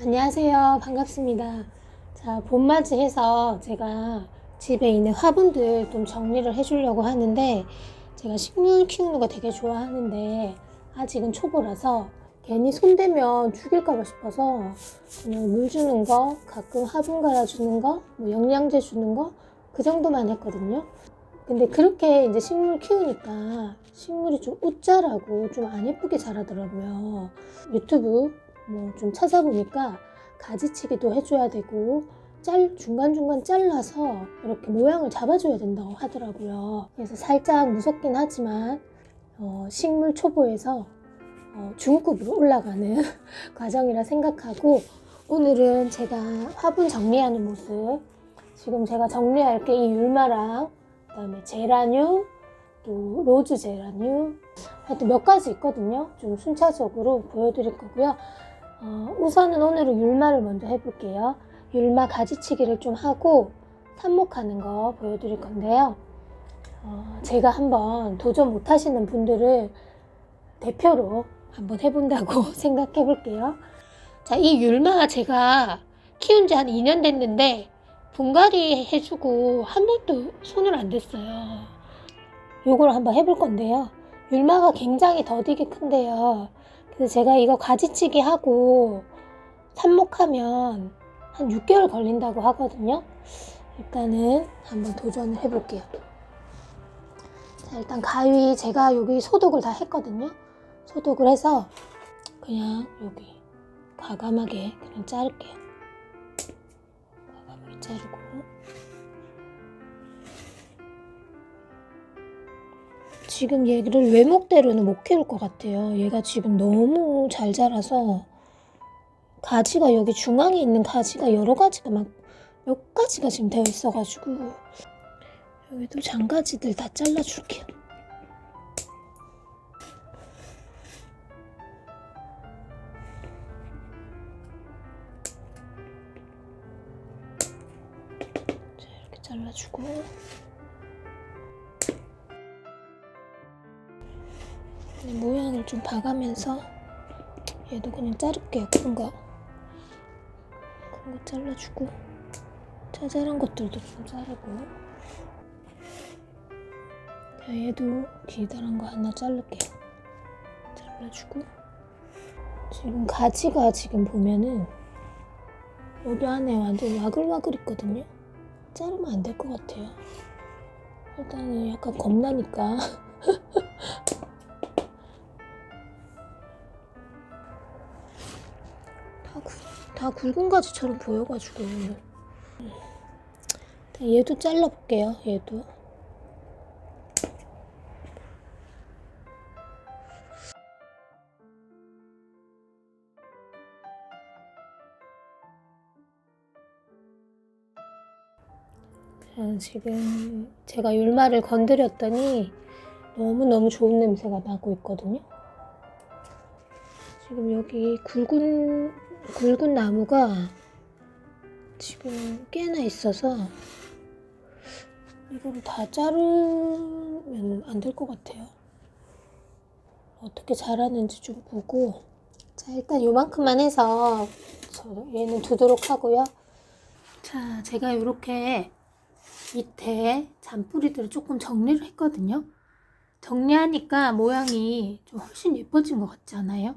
안녕하세요. 반갑습니다. 자, 봄맞이 해서 제가 집에 있는 화분들 좀 정리를 해주려고 하는데, 제가 식물 키우는 거 되게 좋아하는데, 아직은 초보라서 괜히 손대면 죽일까봐 싶어서 그냥 물 주는 거, 가끔 화분 갈아주는 거, 뭐 영양제 주는 거, 그 정도만 했거든요. 근데 그렇게 이제 식물 키우니까 식물이 좀 웃자라고 좀 안 예쁘게 자라더라고요. 유튜브 뭐 좀 찾아보니까 가지치기도 해줘야 되고 짤 중간중간 잘라서 이렇게 모양을 잡아줘야 된다고 하더라고요. 그래서 살짝 무섭긴 하지만 어, 식물 초보에서 어, 중급으로 올라가는 과정이라 생각하고 오늘은 제가 화분 정리하는 모습 지금 제가 정리할 게 이 율마랑 그다음에 제라늄 또 로즈 제라늄 하여튼 몇 가지 있거든요. 좀 순차적으로 보여드릴 거고요. 어, 우선은 오늘은 율마를 먼저 해볼게요. 율마 가지치기를 좀 하고 삽목하는 거 보여드릴 건데요. 어, 제가 한번 도전 못하시는 분들을 대표로 한번 해본다고 생각해 볼게요. 자, 이 율마 제가 키운 지 한 2년 됐는데 분갈이 해주고 한 번도 손을 안 댔어요. 요걸 한번 해볼 건데요. 율마가 굉장히 더디게 큰데요. 그래서 제가 이거 가지치기 하고 삽목하면 한 6개월 걸린다고 하거든요. 일단은 한번 도전을 해볼게요. 자, 일단 가위 제가 여기 소독을 다 했거든요. 소독을 해서 그냥 여기 과감하게 그냥 자를게요. 과감하게 자르고 지금 얘를 외목대로는 못 키울 것 같아요. 얘가 지금 너무 잘 자라서 가지가 여기 중앙에 있는 가지가 여러 가지가 막 몇 가지가 지금 되어 있어가지고 여기도 장가지들 다 잘라줄게요. 자, 이렇게 잘라주고 네, 모양을 좀 봐가면서 얘도 그냥 자를게요. 큰 거. 큰 거 잘라주고 자잘한 것들도 좀 자르고. 자 얘도 기다란 거 하나 자를게요. 잘라주고. 지금 가지가 지금 보면은 여기 안에 완전 와글와글 있거든요. 자르면 안 될 것 같아요. 일단은 약간 겁나니까 다 굵은 가지처럼 보여가지고. 얘도 잘라볼게요 얘도. 자, 지금 제가 율마를 건드렸더니 너무너무 좋은 냄새가 나고 있거든요. 지금 여기 굵은 굵은 나무가 지금 꽤나 있어서 이거를 다 자르면 안 될 것 같아요. 어떻게 자라는지 좀 보고 자 일단 요만큼만 해서 저 얘는 두도록 하고요. 자 제가 이렇게 밑에 잔뿌리들을 조금 정리를 했거든요. 정리하니까 모양이 좀 훨씬 예뻐진 것 같지 않아요?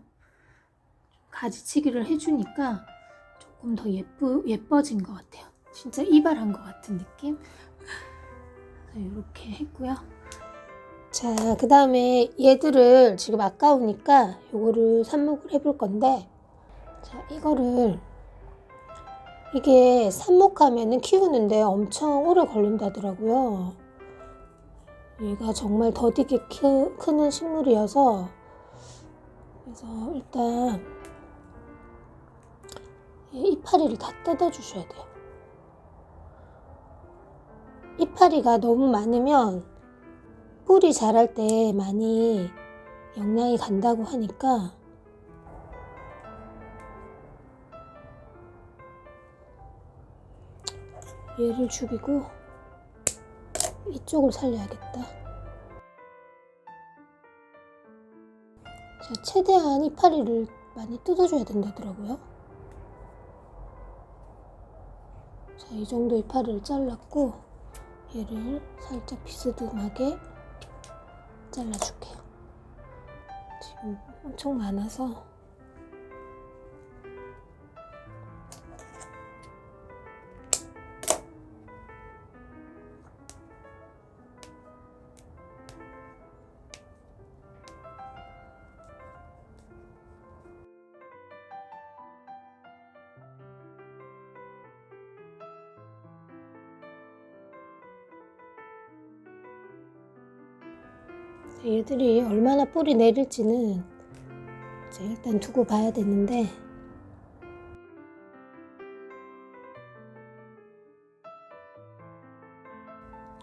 가지치기를 해주니까 조금 더 예쁘, 예뻐진 것 같아요. 진짜 이발한 것 같은 느낌? 이렇게 했고요. 자, 그 다음에 얘들을 지금 아까우니까 요거를 삽목을 해볼 건데, 자, 이거를 이게 삽목하면은 키우는데 엄청 오래 걸린다더라고요. 얘가 정말 더디게 키, 크는 식물이어서, 그래서 일단 이파리를 다 뜯어 주셔야 돼요. 이파리가 너무 많으면 뿌리 자랄 때 많이 영양이 간다고 하니까 얘를 죽이고 이쪽을 살려야겠다. 자, 최대한 이파리를 많이 뜯어줘야 된다더라고요. 자, 이 정도의 파를 잘랐고 얘를 살짝 비스듬하게 잘라줄게요. 지금 엄청 많아서 얘들이 얼마나 뿌리 내릴지는 이제 일단 두고 봐야 되는데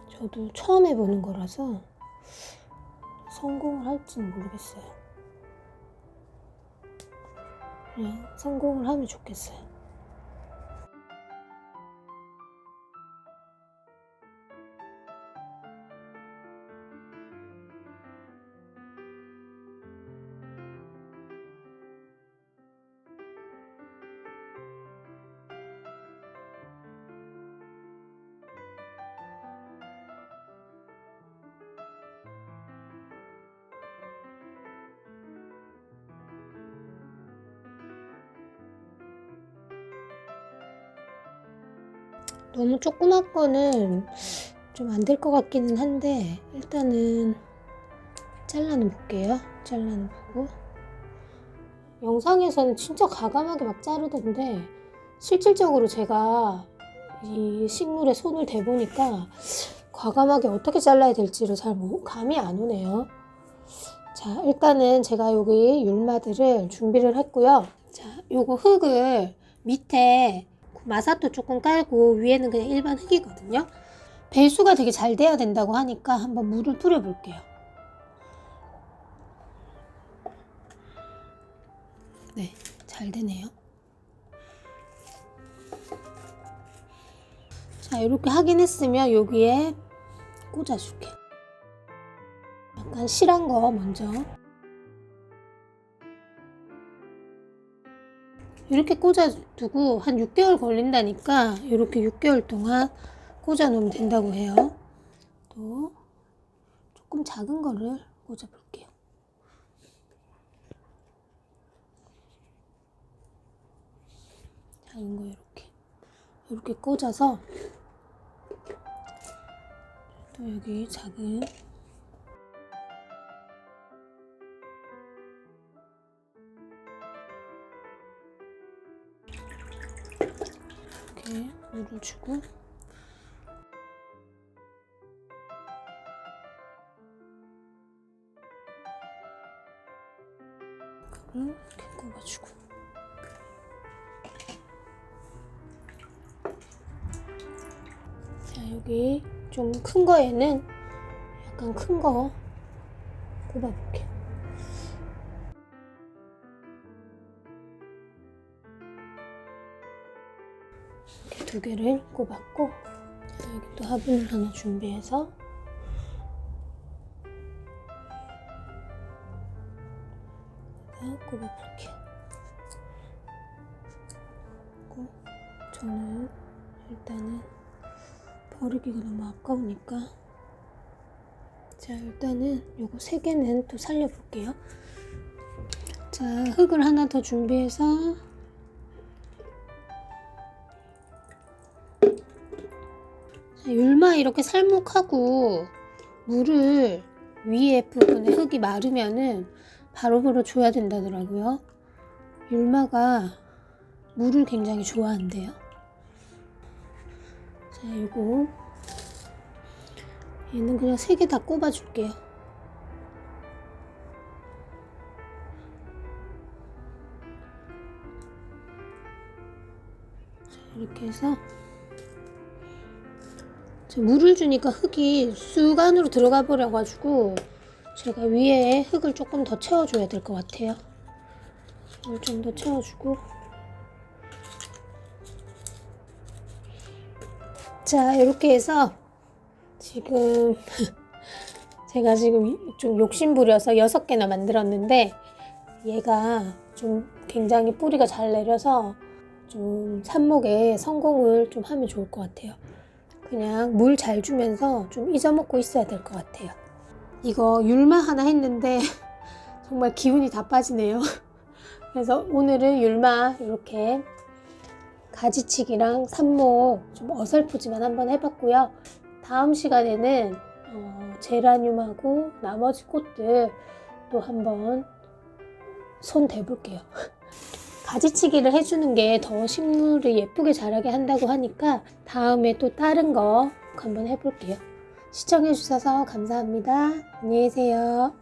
저도 처음 해보는 거라서 성공을 할지는 모르겠어요. 그냥 성공을 하면 좋겠어요. 너무 조그만 거는 좀 안 될 것 같기는 한데 일단은 잘라는 볼게요. 잘라는 보고 영상에서는 진짜 과감하게 막 자르던데 실질적으로 제가 이 식물에 손을 대보니까 과감하게 어떻게 잘라야 될지를 잘 모- 감이 안 오네요. 자, 일단은 제가 여기 율마들을 준비를 했고요. 자, 요거 흙을 밑에 마사토 조금 깔고 위에는 그냥 일반 흙이거든요. 배수가 되게 잘 돼야 된다고 하니까 한번 물을 뿌려 볼게요. 네, 잘 되네요. 자, 이렇게 하긴 했으면 여기에 꽂아줄게요. 약간 실한 거 먼저. 이렇게 꽂아두고 한 6개월 걸린다니까 이렇게 6개월 동안 꽂아 놓으면 된다고 해요. 또 조금 작은 거를 꽂아 볼게요. 작은 거 이렇게 이렇게 꽂아서 또 여기 작은 이렇게 물을 주고 그를 이렇게 꼽아주고 자 여기 좀 큰 거에는 약간 큰 거 꼽아볼게요. 두 개를 꼽았고 자, 여기 또 화분을 하나 준비해서 꼽아볼게요. 그리고 저는 일단은 버리기가 너무 아까우니까 자 일단은 요거 세 개는 또 살려볼게요. 자 흙을 하나 더 준비해서 율마 이렇게 살목하고 물을 위에 부분에 흙이 마르면은 바로바로 줘야 된다더라고요. 율마가 물을 굉장히 좋아한대요. 자, 요거 얘는 그냥 세 개 다 꼽아 줄게요. 자, 이렇게 해서 자, 물을 주니까 흙이 쑥 안으로 들어가 버려 가지고 제가 위에 흙을 조금 더 채워줘야 될 것 같아요. 물 좀 더 채워주고 자 이렇게 해서 지금 제가 지금 좀 욕심 부려서 여섯 개나 만들었는데 얘가 좀 굉장히 뿌리가 잘 내려서 좀 삽목에 성공을 좀 하면 좋을 것 같아요. 그냥 물 잘 주면서 좀 잊어먹고 있어야 될 것 같아요. 이거 율마 하나 했는데 정말 기운이 다 빠지네요. 그래서 오늘은 율마 이렇게 가지치기랑 삽목 좀 어설프지만 한번 해봤고요. 다음 시간에는 어, 제라늄하고 나머지 꽃들 또 한번 손 대볼게요. 가지치기를 해주는 게 더 식물을 예쁘게 자라게 한다고 하니까 다음에 또 다른 거 한번 해볼게요. 시청해주셔서 감사합니다. 안녕히 계세요.